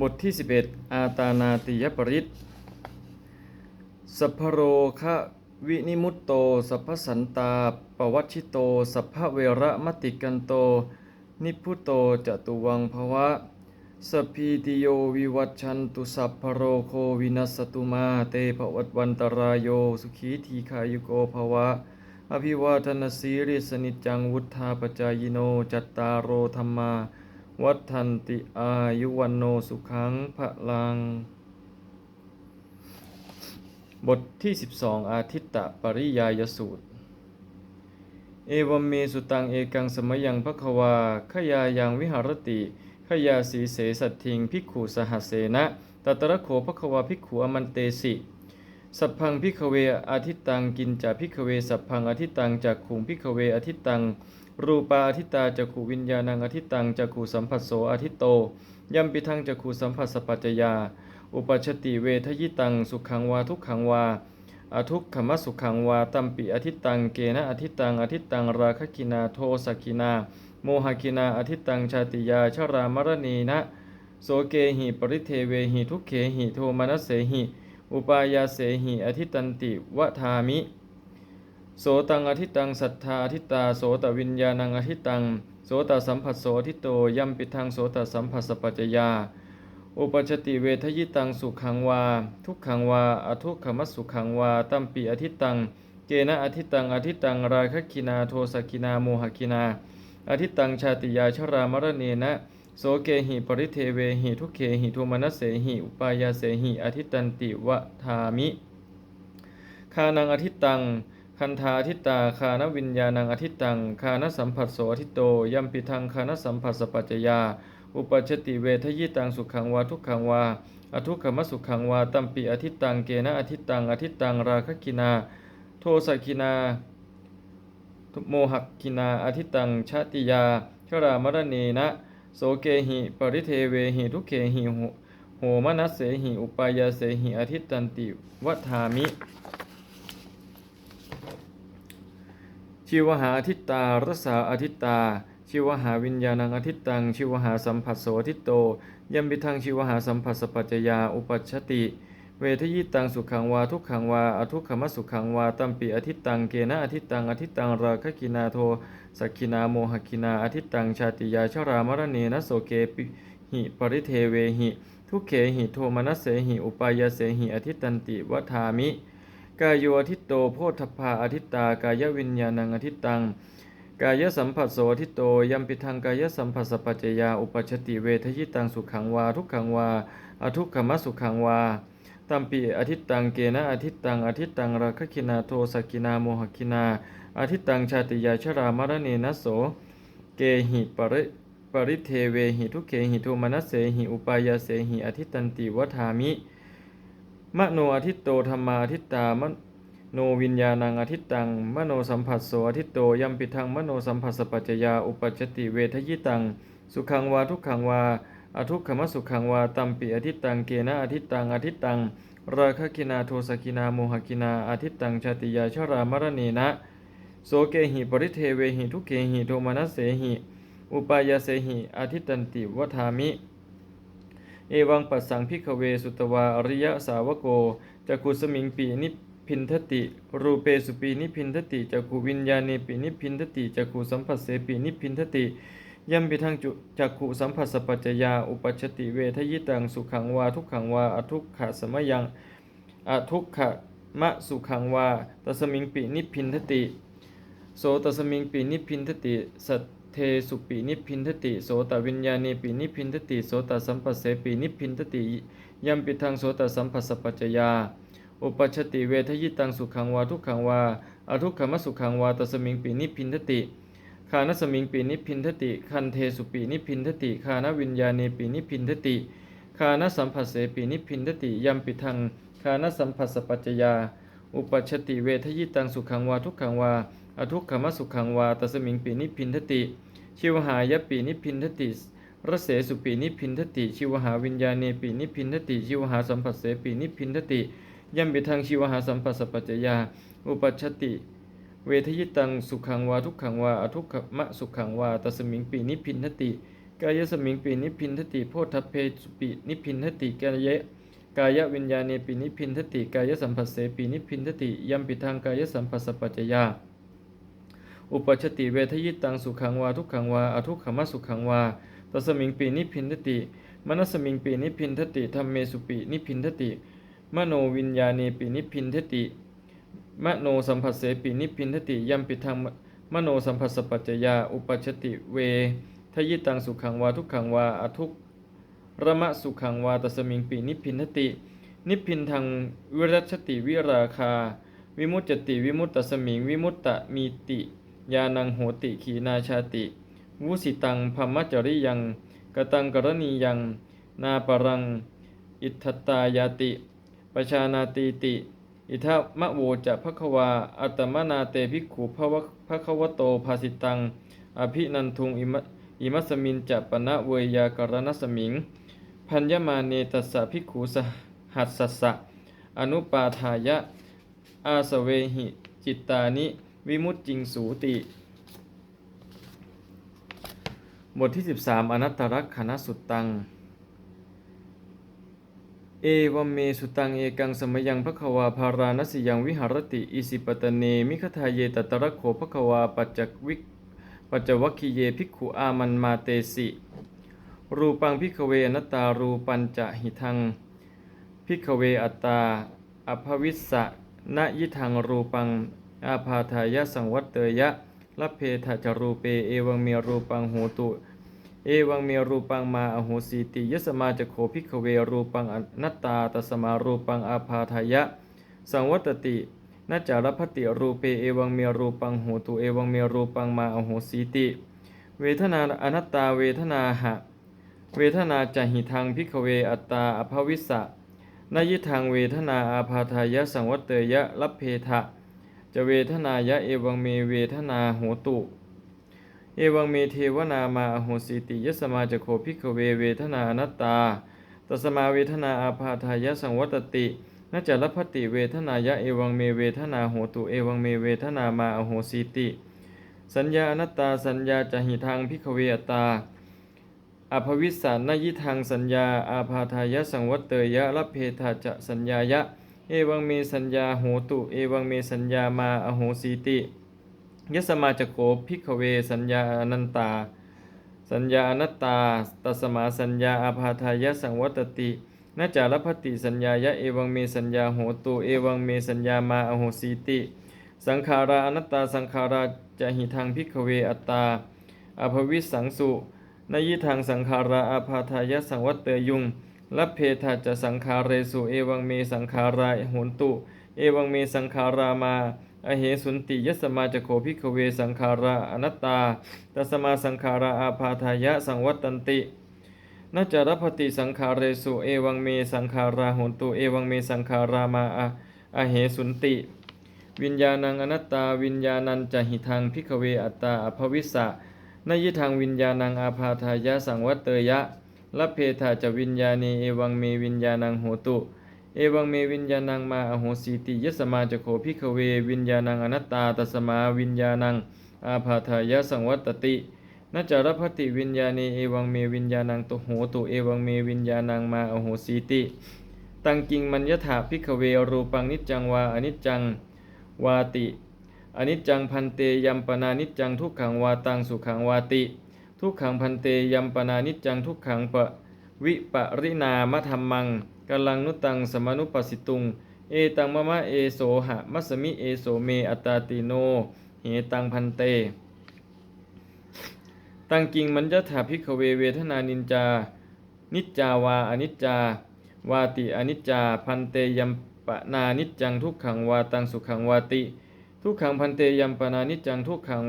บทที่ 11 อาตานาติยปริตสัพโรคะวินิมุตโต สัพพสันตาปวัชิโต สัพพเวระมติกันโต นิพุโตจตุวังภวะ สพีติโยวิวัชชันตุสัพพโรโควินัสตุมา เตภวัตวันตรายโย สุขีทีขายุโกภวะ อภิวาทนาสีริสนิจังวุธาปจายโน จัตตารโอธรรมา วัฏทันติอายุวันโนสุขังพระลัง บทที่ 12 อาทิตตปริยายสูตร เอวมเมสุตังเอกังสมยังพระควาขยายังวิหารติขยาสีเสสัตทิงพิกขุสหัสเสนะ ตัตระโขพระควาพิกขุอมันเตสิ สัพพังพิกเวอาทิตังกินจาพิกเว สัพพังอาทิตังจากขุงพิกเวอาทิตัง รูปาอาทิตาจักขูวิญญาณังอาทิตังจักขูสัมผัสโสอาทิโตยัมปิทังจักขูสัมผัสสปัจจยา อุปชติเวทยิตังสุขังวาทุกขังวาอทุกขมสุขังวาตัมปิอาทิตังเกนะอาทิตังอาทิตังราคกินาโทสกินา โมหกินาอาทิตตังชาติยาชรามรณีนะ โสเกหิปริเทเวหิทุกเขหิโทมนัสเสหิ อุปายาเสหิอธิตันติวทามิ โสตังอธิตังสัทธาอธิตาโสตวิญญาณังอธิตัง โสตสัมผัสโสอธิโตยัมปิทังโสตสัมผัสสปัจจยา อุปชติเวทยิตังสุขังวา ทุกขังวาอทุกขมัสสุขังวาตัมปีอธิตัง เกณะอธิตังอธิตังราคคินาโทสกินาโมหกินา อธิตังชาติยาชรามรเนนะ โสเกหิปริเทเวหิทุเขหิโทมนัสเสหิอุปายาเสหิอธิตันติวทามิ คานังอธิตัง คันธาทิตา คานวิญญาณังอธิตัง คานสัมผัสโสอธิโต ยัมปิทังคานสัมผัสสปัจจยา อุปชติเวทยิตังสุขังวาทุกขังวา อทุกขมสุขังวา ตัมปิอธิตัง เกนะอธิตัง อธิตัง ราคกินา โทสกินา โมหกินา อธิตัง ชาติยาชรามรเนนะ โสเกหิปริเทเวหิทุเขหิโหโมนัสเสหิอุปายาเสหิอธิตันติวัฏามิชิวหาอทิตตารสาอทิตตาชิวหาวิญญาณังอทิตตังชิวหาสัมผัสโสอทิตโต ยัมปิทังชิวหาสัมผัสสปัจจยาอุปัชติ เวทยิตังสุขังวาทุกขังวาอทุกขมสุขังวาตัมปีอทิตตังเกนะอทิตตังอทิตตังราคกินาโทสักกินาโมหกินาอทิตตังชาติยาชรามรเนนะโสเกปิหิปริเทเวหิทุกเขหิโทมนัสเสหิอุปายาเสหิอทิตตันติวัฏามิกายโยอทิตโตโพธพาอทิตตากายวิญญาณังอทิตตังกายสัมผัสโสอทิตโตยัมปิทังกายสัมผัสสปัจจยาอุปชชติเวทยิตังสุขังวาทุกขังวาอทุกขมสุขังวา ตัมปีอทิตตังเกนะอทิตตังอทิตตังราคคินาโทสกินาโมหคินาอทิตตังชาติยาชรามรเนนะโสเกหิปริปริเทเวหิทุเขหิโทมนัสเสหิอุปายาเสหิอทิตตันติวัฏามิมโนอทิตโตธรรมาทิตตามโนวิญญาณังอทิตตัง มโนสัมผัสโสอทิตโตยัมปิทังมโนสัมผัสสปัจจยาอุปัจจติเวทยิตัง สุขังวาทุกขังวา อทุกขมสุขังวาตัมปิอทิตตังเกนะอทิตตังอทิตตังราคกินาโทสกินาโมหกินาอทิตตังชาติยาชรามรณีนะ โสเกหิปริเทเวหิทุเกหิโทมนัสเสหิ อุปายาเสหิอทิตตันติวัฏามิ เอวังปัสสังพิกเวสุตวาอริยสาวโกจักขุสมิงปีนิพินทติ รูเปสุปีนิพินทติจักขุวิญญาณีปีนิพินทติจักขุสัมผัสเสปีนิพินทติ ยัมปิทังจุจักขุสัมผัสสปัจจยา อุปัชติเวทยิตังสุขังวาทุกขังวาอทุกขะสมยังอทุกขะมะสุขังวาตัสมิงปีนิพินทติ โสตสมิงปีนิพินทติสัทเทสุปีนิพินทติ โสตวิญญาณีปีนิพินทติ โสตสัมปัสเสปีนิพินทติ ยัมปิทังโสตสัมปัสสปัจจยา อุปชชติเวทยิตังสุขังวาทุกขังวาอทุกขมสุขังวาตสมิงปีนิพินทติ คานสมิงปีนิพินทติ คันเทสุปีนิพินทติคานวิญญาณีปีนิพินทติคานสัมผัสเสปีนิพินทติยัมปิทังคานสัมผัสสปัจจยา อุปชชติเวทยิตังสุขังวาทุกขังวาอทุกขมสุขังวาตสมิงปีนิพินทติ ชิวหายปีนิพินทติรเสสุปีนิพินทติ ชิวหาวิญญาณีปีนิพินทติ ชิวหาสัมผัสเสปีนิพินทติยัมปิทังชิวหาสัมปัสสปัจจยา อุปัชติ เวทยิตังสุขังวาทุกขังวาอทุกขมะสุขังวาตสมิงปีนิพินทติกายสมิงปีนิพินทติโพธเพสุปินิพินทติกายะกายวิญญาเนปีนิพินทติกายสัมผัสเสปีนิพินทติยัมปิทางกายสัมผัสสปัจจยาอุปชติเวทยิตังสุขังวาทุกขังวาอทุกขมะสุขังวาตัสมิงปีนิพินทติมนสมิงปีนิพินทติธรรมเมสุปีนิพินทติ มโนวิญญาเนปีนิพินทติ มโนสัมผัสเสปีนิพินทติยัมปิทางมโนสัมผัสสปัจจยา อุปชติเวทยิตังสุขังวาทุกขังวาอทุกระมะสุขังวาตสมิงปีนิพินทติ นิพินทางวิรัชติวิราคา วิมุตจติวิมุตตสมิง วิมุตตะมีติยานังโหติขีนาชาติ วุสิตังพมจริยังกตังกรณียัง นาปรัง อิทธตายาติ ปชานาตีติ อิทามะโวจะภควา อัตมนาเตภิกขุภวะภควโตภาสิตัง อภินันทุงอิมะอิมัสมินจะปนะเวยากรณสมิง พัญญมาเนตัสสะภิกขุสหัสสะ อนุปาทายะ อาสเวหิจิตตานิ วิมุตจิงสูติ บทที่ 13 อนัตตรักขณสุตตัง เอวัมเมสุตังเอกังสมยังภควาภารานสิยังวิหารติอิสิปตเนมิคทาเยตตระโขภควาปัจจวิกปัจจวัคคีเยภิกขุอามันมาเตสิ รูปังพิกเวอนัตตารูปัญจะหิทังพิกเวอัตตาอภวิสสะนยิทังรูปังอาพาทายะสังวัตเตยะละเพทะจรูเปเอวังเมรูปังโหตุ เอวังเมียรูปังมาอโหสีติยสมาจะโขพิกเวรูปังอนัตตาตสมารูปังอาพาทายะ สังวัตตินาจารพติรูเปเอวังเมียรูปังโหตุเอวังเมียรูปังมาอโหสีติ เวทนาอนัตตาเวทนาหะ เวทนาจะหิทังพิกเวอัตตาอภวิสสะนยิทางเวทนาอาพาทายะสังวัตเตยะรับเพทะ จะเวทนายะเอวังเมเวทนาโหตุ เอวังเมเทวนามาอโหสิติยสมาจะโคพิกเวเวทนาอนัตตาตสมาเวทนาอาพาทายสังวัตตินัจารพติเวทนายะเอวังเมเวทนาโหตุเอวังเมเวทนามาอโหสิติ สัญญาอนัตตาสัญญาจะหิทางพิกเวตาอภวิสานยิทางสัญญาอาพาทายสังวัตเตยะรับเพทาจะสัญญายะ เอวังเมสัญญาโหตุ เอวังเมสัญญามาอโหสีติ ยสมาจโกพิกเว สัญญาอนันตา สัญญาอนัตตา ตัสมาสัญญาอาพาทายะสังวัตตินาจารพติสัญญายะเอวังเมสัญญาโหตุเอวังเมสัญญามาอโหสีติ สังขาราอนัตตาสังขาราจะหิทางพิกเวอัตตาอภวิสังสุนยิทางสังขาราอาพาทายะสังวัตเตยุงลับเพทาจะสังขาเรสุเอวังเมสังขาราโหนตุ เอวังเมสังขารามาอเหสุนติยสมาจโคพิกเวสังขาราอนัตตาตัสมาสังขาราอาพาทายะสังวัตตันตินาจารพติสังขาเรสุเอวังเมสังขาราโหนตุเอวังเมสังขารามาอะอเหสุนติ วิญญาณังอนัตตา วิญญาณันจะหิทางพิกเวอัตตาอภวิสสะนยิทางวิญญาณังอาพาทายะสังวัตเตยะละเพทาจะวิญญาณีเอวังเมวิญญาณังโหตุ เอวังเมวิญญาณังมาอโหสีติยสมาจโคพิกเว วิญญาณังอนัตตาตสมาวิญญาณังอาพาทายสังวัตตินจารพติวิญญาณีเอวังเมวิญญาณังตุโหตุเอวังเมวิญญาณังมาอโหสีติตังกิงมัญญถาพิกเวรูปังนิจจังวาอนิจจังวาติอนิจจังพันเตยัมปนานิจจังทุกขังวาตังสุขังวาติ ทุกขังพันเตยัมปนานิจจังทุกขังปะวิปรินามธรรมัง กลังนุตังสมนุปสิตุง เอตังมะมะเอโสหะมัสมิเอโสเมอัตตาติโน เหตังพันเต ตังกิงมัญญถาพิกเวเวทนานินจา นิจจาวาอนิจจาวาติอนิจจาพันเตยัมปนานิจจังทุกขังวาตังสุขังวาติ ทุกขังพันเตยัมปนานิจจังทุกขัง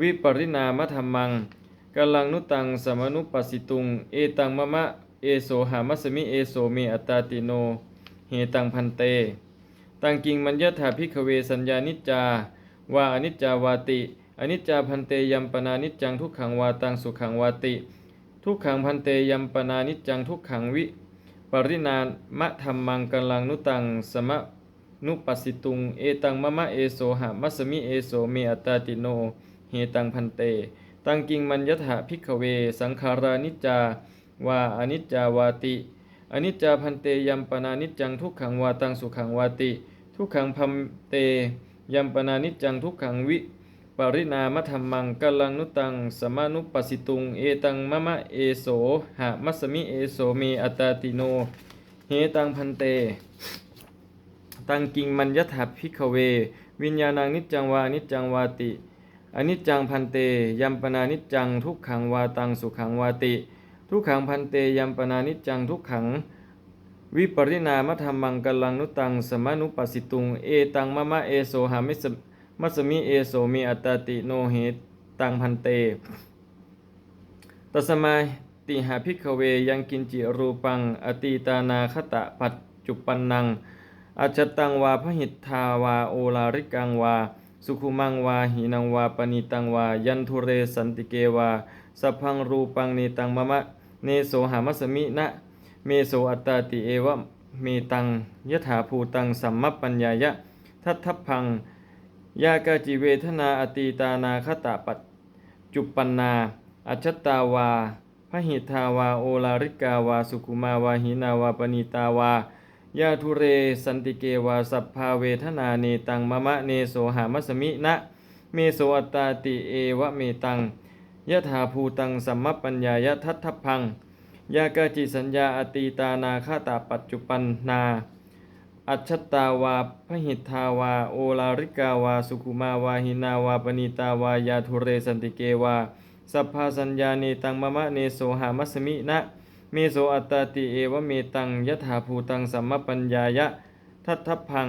วิปริณามธรรมังกลังนุตังสมนุปัสสิตุง เอตังมะมะ เอโสหามัสมิเอโสเมอัตตาติโน เหตังพันเต ตังกิงมัญญถาพิกเวสัญญานิจจาวาอนิจจาวาติอนิจจาพันเตยัมปนานิจจังทุกขังวาตังสุขังวาติ ทุกขังพันเตยัมปนานิจจังทุกขังวิปริณามะธรรมังกลังนุตังสมะนุปัสสิตุงเอตังมะมะเอโสหะมัสมิเอโสเมอัตตาติโน เหตังพันเต ตังกิงมัญยถาพิกเว สังขารานิจจา วาอนิจจาวาติอนิจจาพันเตยัมปนานิจจังทุกขังวาตังสุขังวาติ ทุกขังพัมเตยัมปนานิจจังทุกขังวิปริณามธรรมังกัลลังนุตังสมานุปัสสิตุงเอตังมะมะเอโสหะมัสมิเอโสเมอัตตาติโนเหตังพันเต ตังกิงมัญยถาพิกขเว วิญญาณังนิจจังวานิจจังวาติอนิจจังพันเตยัมปนานิจจังทุกขังวาตังสุขังวาติ ทุกขังพันเตยัมปนานิจังทุกขัง วิปริณามธรรมังกัลลังนุตังสมานุปัสสิตุง เอตังมะมะเอโสหามิสมัสมิเอโสมีอัตติโนเหตตังพันเตตัสมาติหาพิกเวยังกินจิรูปัง อตีตานาคตะปัจจุปันนังอาจตังวาพหิทธาวาโอลาริกังวา สุขุมังวาหินังวาปณิตังวา ยันทุเรสันติเกวาสพังรูปังเนตังมะมะ เนโสหามัสมินะเมโสอัตตาติเอวะเมตังยถาภูตังสัมมปัญญายะ ทัตทัพพัง ยากาจิเวทนาอตีตานาคตะปัจจุปันนา อัจฉตาวาพหิทาวาโอลาริกาวา สุขุมาวาหินาวาปณิตาวายาทุเรสันติเกวาสัพพาเวทนาเนตังมะมะเนโสหามัสมินะ เมโสอัตตาติเอวะเมตัง ยถาภูตังสัมมปัญญายะทัตทัพพัง ยากาจิสัญญาอตีตานาคตาปัจจุปันนา อัจฉตาวาพหิทธาวา โอลาริกาวา สุขุมาวาหินาวาปณิตาวายาทุเรสันติเกวา สัพพาสัญญาเนตังมะมะเนโสหามัสมินะ เมโสอัตตาติเอวะเมตังยถาภูตังสัมมปัญญายะทัตทัพพัง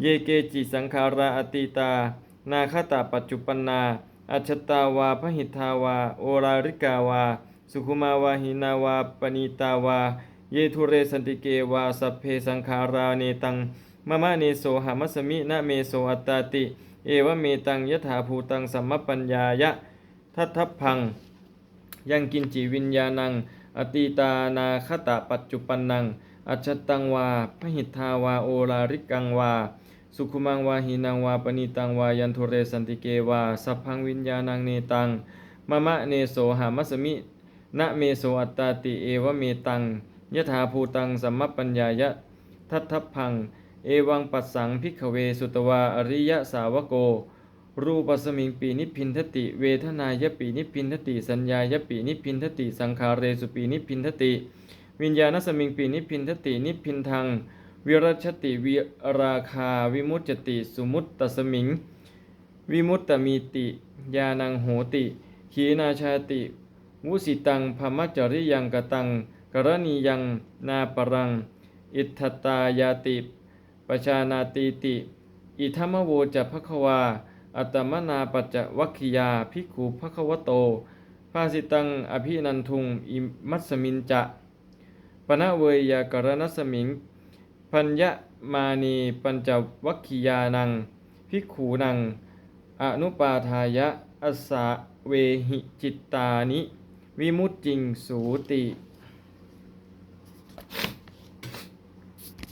เยเกจิสังขาราอติตา นาคตาปัจจุปันนา อัจตาวาพหิทธาวา โอราริกาวา สุขุมาวาหินาวาปณีตาวา เยทุเรสันติเกวาสัพเพสังขาราเนตังมะมะเนโสหามัสมินะเมโสอัตตาติ เอวเมตังยถาภูตังสัมมปัญญายะทัทัพพัง ยังกินจิวิญญาณัง อตีตานาคตะปัจจุปันนัง อัจตังวาพหิทธาวาโอลาริกังวา สุขุมังวาหินังวาปณีตังวายันทุเรสันติเกวาสัพพังวิญญาณังเนตังมะมะเนโสหามัสมินะเมโสอัตตาติเอวเมตังยถาภูตังสัมมปัญญายะทัตทัพพัง เอวังปัสสังพิกขเวสุตวาอริยสาวโก รูปสมิงปีนิพินทติ เวทนายปีนิพินทติ สัญญายปีนิพินทติ สังขารเรสุปีนิพินทติ วิญญาณสมิงปีนิพินทตินิพพินทัง วิรัชติวิราคาวิมุตจติสุมุตตสมิง วิมุตตมีติยานังโหติ ขีนาชาติ วุสิตังพมจริยังกตัง กรณียังนาปรัง อิทธตายาติปชานาตีติ อิธรรมโวจะภควา อัตมนาปัจจวัคคิยาภิกขุภควโตภาสิตังอภินันทุงอิมัสมินจะปณเวยากรณสมิง พัญญมานีปัญจวัคคียานัง ภิกขูนัง อนุปาทายะอสสะเวหิจิตตานิ วิมุตติงสูติ